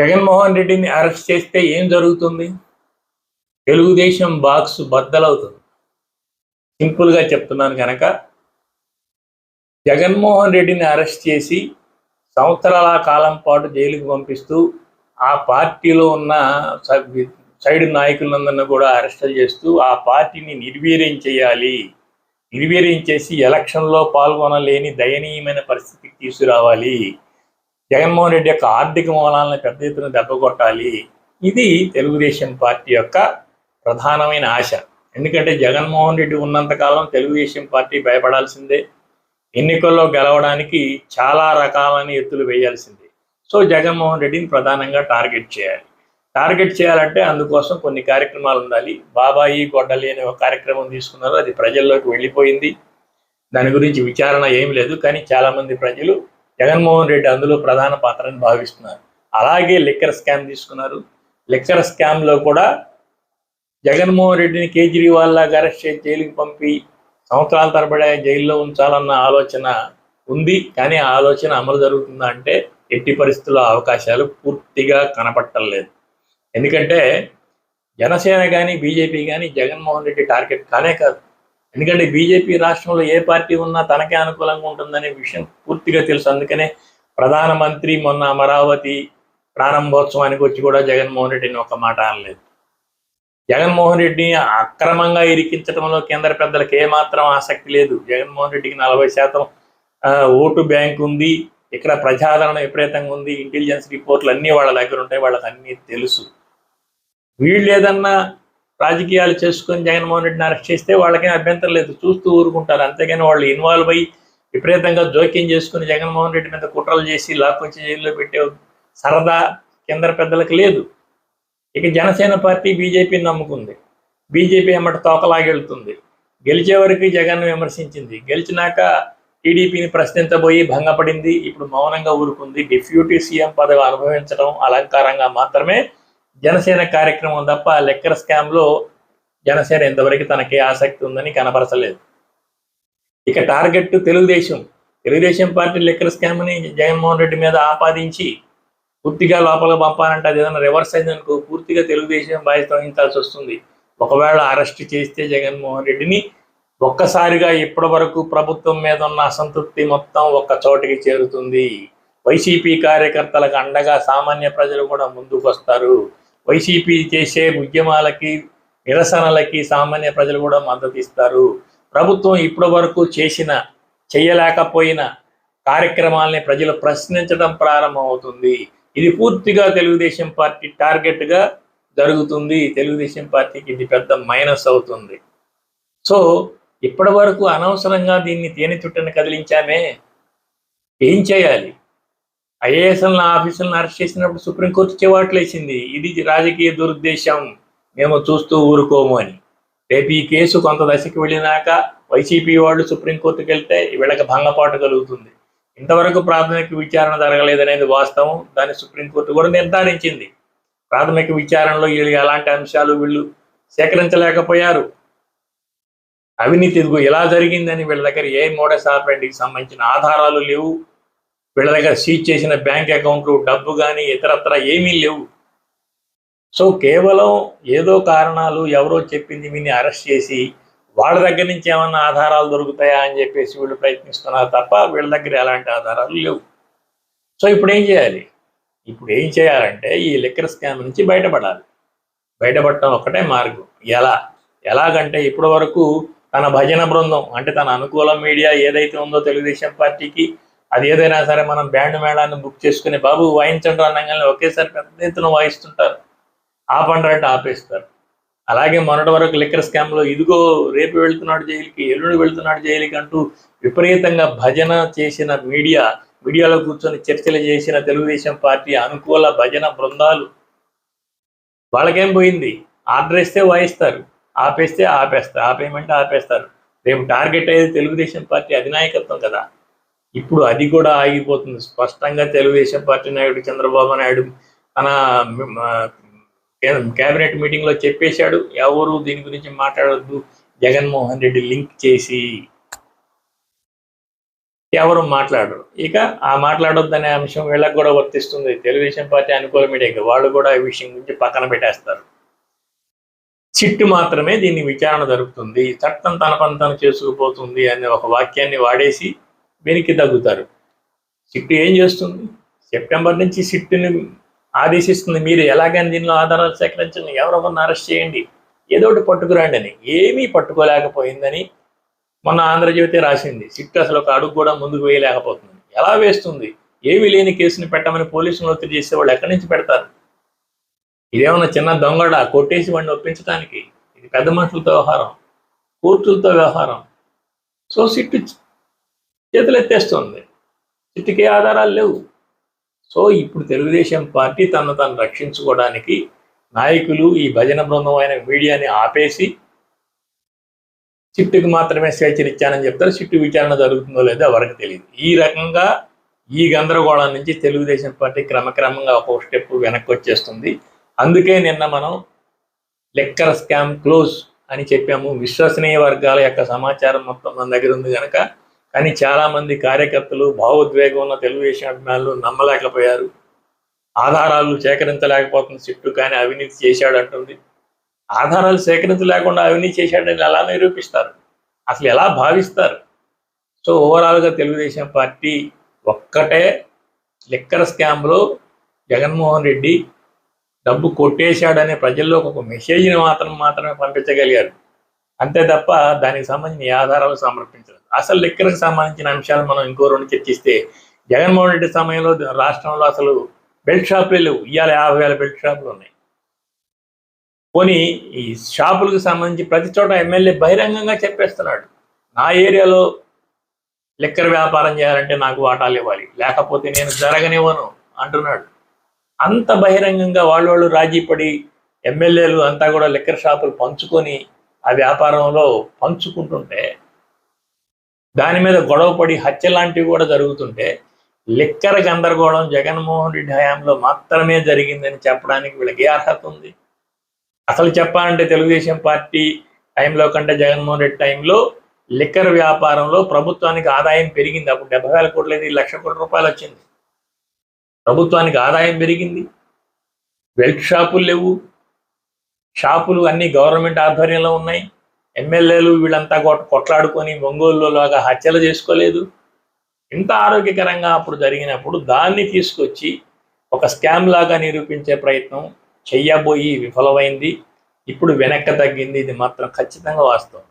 జగన్మోహన్ రెడ్డిని అరెస్ట్ చేస్తే ఏం జరుగుతుంది? తెలుగుదేశం బాక్స్ బద్దలవుతుంది. సింపుల్గా చెప్తున్నాను కనుక జగన్మోహన్ రెడ్డిని అరెస్ట్ చేసి సంవత్సరాల కాలం పాటు జైలుకు పంపిస్తూ ఆ పార్టీలో ఉన్న సైడ్ నాయకులందరినీ కూడా అరెస్టులు చేస్తూ ఆ పార్టీని నిర్వీర్యం చేయాలి. నిర్వీర్యం చేసి ఎలక్షన్లో పాల్గొనలేని దయనీయమైన పరిస్థితికి తీసుకురావాలి. జగన్మోహన్ రెడ్డి యొక్క ఆర్థిక మూలాలను పెద్ద ఎత్తున దెబ్బకొట్టాలి. ఇది తెలుగుదేశం పార్టీ యొక్క ప్రధానమైన ఆశ. ఎందుకంటే జగన్మోహన్ రెడ్డి ఉన్నంతకాలం తెలుగుదేశం పార్టీ భయపడాల్సిందే. ఎన్నికల్లో గెలవడానికి చాలా రకాలైన ఎత్తులు వేయాల్సిందే. సో జగన్మోహన్ రెడ్డిని ప్రధానంగా టార్గెట్ చేయాలి. టార్గెట్ చేయాలంటే అందుకోసం కొన్ని కార్యక్రమాలు ఉండాలి. బాబాయి గొడ్డలి అనే ఒక కార్యక్రమం తీసుకున్నారు. అది ప్రజల్లోకి వెళ్ళిపోయింది. దాని గురించి విచారణ ఏం లేదు. కానీ చాలామంది ప్రజలు జగన్మోహన్ రెడ్డి అందులో ప్రధాన పాత్రని భావిస్తున్నారు. అలాగే లిక్కర్ స్కామ్ తీసుకున్నారు. లిక్కర్ స్కామ్లో కూడా జగన్మోహన్ రెడ్డిని కేజ్రీవాల్ లాగా అరెస్ట్ చేసి జైలుకి పంపి సంవత్సరాల తరబడి జైల్లో ఉంచాలన్న ఆలోచన ఉంది. కానీ ఆ ఆలోచన అమలు జరుగుతుందా అంటే ఎట్టి పరిస్థితుల్లో అవకాశాలు పూర్తిగా కనపట్టలేదు ఎందుకంటే జనసేన కానీ బీజేపీ కానీ జగన్మోహన్ రెడ్డి టార్గెట్ కానే కాదు. ఎందుకంటే బీజేపీ రాష్ట్రంలో ఏ పార్టీ ఉన్నా తనకే అనుకూలంగా ఉంటుందనే విషయం పూర్తిగా తెలుసు. అందుకనే ప్రధానమంత్రి మొన్న అమరావతి ప్రారంభోత్సవానికి వచ్చి కూడా జగన్మోహన్ రెడ్డిని ఒక మాట అనలేదు. జగన్మోహన్ రెడ్డిని అక్రమంగా ఇరికించడంలో కేంద్ర పెద్దలకు ఏమాత్రం ఆసక్తి లేదు. జగన్మోహన్ రెడ్డికి నలభై శాతం ఓటు బ్యాంక్ ఉంది. ఇక్కడ ప్రజాదరణ విపరీతంగా ఉంది. ఇంటెలిజెన్స్ రిపోర్ట్లు అన్నీ వాళ్ళ దగ్గర ఉంటాయి. వాళ్ళకి అన్నీ తెలుసు. వీళ్ళు ఏదన్నా రాజకీయాలు చేసుకొని జగన్మోహన్ రెడ్డిని అరెస్ట్ చేస్తే వాళ్ళకేం అభ్యంతరం లేదు. చూస్తూ ఊరుకుంటారు. అంతేగాని వాళ్ళు ఇన్వాల్వ్ అయ్యి విపరీతంగా జోక్యం చేసుకుని జగన్మోహన్ రెడ్డి మీద కుట్రలు చేసి లాక్కొచ్చి జైల్లో పెట్టే సరదా కేంద్ర పెద్దలకు లేదు. ఇక జనసేన పార్టీ బీజేపీని నమ్ముకుంది. బీజేపీ ఎమ్మట తోకలాగెళ్తుంది. గెలిచే వరకు జగన్ విమర్శించింది. గెలిచినాక టీడీపీని ప్రశ్నించబోయి భంగపడింది. ఇప్పుడు మౌనంగా ఊరుకుంది. డిప్యూటీ సీఎం పదవి అనుభవించడం అలంకారంగా మాత్రమే జనసేన కార్యక్రమం తప్ప లెక్కర్ స్కామ్లో జనసేన ఇంతవరకు తనకి ఆసక్తి ఉందని కనపరచలేదు ఇక target Telugu Desam. Telugu Desam party liquor స్కామ్ని Jaganmohan Reddy మీద ఆపాదించి పూర్తిగా లోపల పంపాలంటే అది ఏదైనా రివర్స్ అయిందనుకో పూర్తిగా తెలుగుదేశం బాధ్యత వహించాల్సి వస్తుంది. ఒకవేళ అరెస్ట్ చేస్తే జగన్మోహన్ రెడ్డిని ఒక్కసారిగా ఇప్పటి వరకు ప్రభుత్వం మీద ఉన్న అసంతృప్తి మొత్తం ఒక్క చోటికి చేరుతుంది. వైసీపీ కార్యకర్తలకు అండగా సామాన్య ప్రజలు కూడా ముందుకు వస్తారు వైసీపీ చేసే ఉద్యమాలకి నిరసనలకి సామాన్య ప్రజలు కూడా మద్దతు ఇస్తారు. ప్రభుత్వం ఇప్పటి వరకు చేసిన చేయలేకపోయిన కార్యక్రమాలని ప్రజలు ప్రశ్నించడం ప్రారంభమవుతుంది. ఇది పూర్తిగా తెలుగుదేశం పార్టీ టార్గెట్గా జరుగుతుంది. తెలుగుదేశం పార్టీకి ఇది పెద్ద మైనస్ అవుతుంది. సో ఇప్పటి వరకు అనవసరంగా దీన్ని తేనె చుట్టని కదిలించామే. ఏం చేయాలి? ఐఏఎస్ఎల్ని ఆఫీసులను అరెస్ట్ చేసినప్పుడు సుప్రీంకోర్టు చెవాట్లేసింది ఇది రాజకీయ దురుద్దేశం. మేము చూస్తూ ఊరుకోము అని. రేపు ఈ కేసు కొంత దశకి వెళ్ళినాక వైసీపీ వాళ్ళు సుప్రీంకోర్టుకి వెళ్తే వీళ్ళకి భంగపాటు కలుగుతుంది. ఇంతవరకు ప్రాథమిక విచారణ జరగలేదనేది వాస్తవం. దాన్ని సుప్రీంకోర్టు కూడా నిర్ధారించింది. ప్రాథమిక విచారణలో వీళ్ళు ఎలాంటి అంశాలు వీళ్ళు సేకరించలేకపోయారు. అవినీతి ఇదిగో ఇలా జరిగిందని వీళ్ళ దగ్గర ఏ మోడస్ ఆపరేటికి సంబంధించిన ఆధారాలు లేవు. వీళ్ళ దగ్గర సీజ్ చేసిన బ్యాంక్ అకౌంట్లు డబ్బు కానీ ఇతరత్ర ఏమీ లేవు. సో కేవలం ఏదో కారణాలు ఎవరో చెప్పింది విని అరెస్ట్ చేసి వాళ్ళ దగ్గర నుంచి ఏమన్నా ఆధారాలు దొరుకుతాయా అని చెప్పేసి వీళ్ళు ప్రయత్నిస్తున్నారు తప్ప వీళ్ళ దగ్గర ఎలాంటి ఆధారాలు లేవు. సో ఇప్పుడు ఏం చేయాలి? ఇప్పుడు ఏం చేయాలంటే ఈ లిక్కర్ స్కామ్ నుంచి బయటపడాలి. బయటపడటం ఒక్కటే మార్గం. ఎలా? ఎలాగంటే ఇప్పటి వరకు తన భజన బృందం అంటే తన అనుకూల మీడియా ఏదైతే ఉందో తెలుగుదేశం పార్టీకి అది ఏదైనా సరే మనం బ్యాండ్ మేళాన్ని బుక్ చేసుకుని బాబు వాయించండి అనగానే ఒకేసారి పెద్ద ఎత్తున వాయిస్తుంటారు. ఆపండి అంటే ఆపేస్తారు. అలాగే మొన్నటి వరకు లిక్కర్ స్కామ్లో ఇదిగో రేపు వెళ్తున్నాడు జైలుకి ఎల్లుండి వెళ్తున్నాడు జైలుకి అంటూ విపరీతంగా భజన చేసిన మీడియా మీడియాలో కూర్చొని చర్చలు చేసిన తెలుగుదేశం పార్టీ అనుకూల భజన బృందాలు. వాళ్ళకేం పోయింది? ఆర్డర్ ఇస్తే వాయిస్తారు. ఆపేస్తే ఆపేస్తారు. ఆపేయమంటే ఆపేస్తారు. రేపు టార్గెట్ అయ్యేది తెలుగుదేశం పార్టీ అధినాయకత్వం కదా. ఇప్పుడు అది కూడా ఆగిపోతుంది. స్పష్టంగా తెలుగుదేశం పార్టీ నాయుడు చంద్రబాబు నాయుడు తన కేబినెట్ మీటింగ్లో చెప్పేశాడు. ఎవరు దీని గురించి మాట్లాడొద్దు. జగన్మోహన్ రెడ్డి లింక్ చేసి ఎవరు మాట్లాడరు. ఇక ఆ మాట్లాడొద్దనే అంశం వీళ్ళకి కూడా వర్తిస్తుంది. తెలుగుదేశం పార్టీ అనుకూల మీడియాకి వాళ్ళు కూడా ఈ విషయం గురించి పక్కన పెట్టేస్తారు. చిట్టు మాత్రమే దీన్ని విచారణ జరుగుతుంది చట్టం తన పని తను చేసుకుపోతుంది అనే ఒక వాక్యాన్ని వాడేసి వెనక్కి తగ్గుతారు. సిట్ ఏం చేస్తుంది? సెప్టెంబర్ నుంచి సిట్ని ఆదేశిస్తుంది. మీరు ఎలాగైనా దీనిలో ఆధారాలు సేకరించండి. ఎవరొకరిని అరెస్ట్ చేయండి. ఏదో ఒకటి పట్టుకురండి అని. ఏమీ పట్టుకోలేకపోయిందని మొన్న ఆంధ్రజ్యోతి రాసింది. సిట్ అసలు ఒక అడుగు కూడా ముందుకు వేయలేకపోతుంది. ఎలా వేస్తుంది? ఏమీ లేని కేసుని పెట్టమని పోలీసులు ఒత్తిడి చేసే వాళ్ళు ఎక్కడి నుంచి పెడతారు? ఇదేమన్నా చిన్న దొంగడ? కొట్టేసి వాడిని ఒప్పించడానికి ఇది పెద్ద మనుషులతో వ్యవహారం. కోర్టులతో వ్యవహారం. సో సిట్టు చేతులు ఎత్తేస్తుంది ఆధారాలు లేవు. సో ఇప్పుడు తెలుగుదేశం పార్టీ తను తను రక్షించుకోవడానికి నాయకులు ఈ భజన బృందం అయిన మీడియాని ఆపేసి చిట్టుకు మాత్రమే స్వేచ్ఛనిచ్చానని చెప్తారు. చిట్టు విచారణ జరుగుతుందో లేదో ఎవరికి తెలియదు. ఈ రకంగా ఈ గందరగోళం నుంచి తెలుగుదేశం పార్టీ క్రమక్రమంగా ఒక స్టెప్ వెనక్కి వచ్చేస్తుంది అందుకే నిన్న మనం లెక్కర్ స్కామ్ క్లోజ్ అని చెప్పాము. విశ్వసనీయ వర్గాల యొక్క సమాచారం మొత్తం మన దగ్గర ఉంది కనుక కానీ చాలామంది కార్యకర్తలు భావోద్వేగం ఉన్న తెలుగుదేశం అభిమానులు నమ్మలేకపోయారు. ఆధారాలు సేకరించలేకపోతుంది. సిట్టు కానీ అవినీతి చేశాడు అంటుంది ఆధారాలు సేకరించలేకుండా అవినీతి చేశాడని ఎలా నిరూపిస్తారు? అసలు ఎలా భావిస్తారు? సో ఓవరాల్గా తెలుగుదేశం పార్టీ ఒక్కటే లిక్కర్ స్కామ్లో జగన్మోహన్ రెడ్డి డబ్బు కొట్టేశాడనే ప్రజల్లోకి ఒక మెసేజ్ని మాత్రం మాత్రమే పంపించగలిగారు. అంతే తప్ప దానికి సంబంధించిన ఆధారాలు సమర్పించలేదు. అసలు లెక్కలకు సంబంధించిన అంశాలు మనం ఇంకో రెండు చర్చిస్తే జగన్మోహన్ రెడ్డి సమయంలో రాష్ట్రంలో అసలు బెల్ట్ షాపులే లేవు. ఇవాళ యాభై వేల బెల్ట్ షాపులు ఉన్నాయి. పోనీ ఈ షాపులకు సంబంధించి ప్రతి చోట ఎమ్మెల్యే బహిరంగంగా చెప్పేస్తున్నాడు. నా ఏరియాలో లిక్కర్ వ్యాపారం చేయాలంటే నాకు వాటాలు ఇవ్వాలి. లేకపోతే నేను జరగనివ్వను అంటున్నాడు. అంత బహిరంగంగా వాళ్ళు వాళ్ళు రాజీ పడి ఎమ్మెల్యేలు అంతా కూడా లెక్కర్ షాపులు పంచుకొని ఆ వ్యాపారంలో పంచుకుంటుంటే దాని మీద గొడవపడి హత్య లాంటివి కూడా జరుగుతుంటే లిక్కర్ గందరగోళం జగన్మోహన్ రెడ్డి హయాంలో మాత్రమే జరిగిందని చెప్పడానికి వీళ్ళకి అర్హత ఉంది? అసలు చెప్పాలంటే తెలుగుదేశం పార్టీ టైంలో కంటే జగన్మోహన్ రెడ్డి టైంలో లిక్కర్ వ్యాపారంలో ప్రభుత్వానికి ఆదాయం పెరిగింది. అప్పుడు డెబ్బై వేల కోట్లు లక్ష కోట్ల రూపాయలు వచ్చింది. ప్రభుత్వానికి ఆదాయం పెరిగింది. బెల్ట్ షాపులు లేవు. షాపులు అన్ని గవర్నమెంట్ ఆధ్వర్యంలో ఉన్నాయి. ఎమ్మెల్యేలు వీళ్ళంతా కొట్- కొట్లాడుకొని ఒంగోలులో లాగా హత్యలు చేసుకోలేదు. ఇంత ఆరోగ్యకరంగా అప్పుడు జరిగినప్పుడు దాన్ని తీసుకొచ్చి ఒక స్కామ్ లాగా నిరూపించే ప్రయత్నం చెయ్యబోయి విఫలమైంది. ఇప్పుడు వెనక్కి తగ్గింది. ఇది మాత్రం ఖచ్చితంగా వాస్తవం.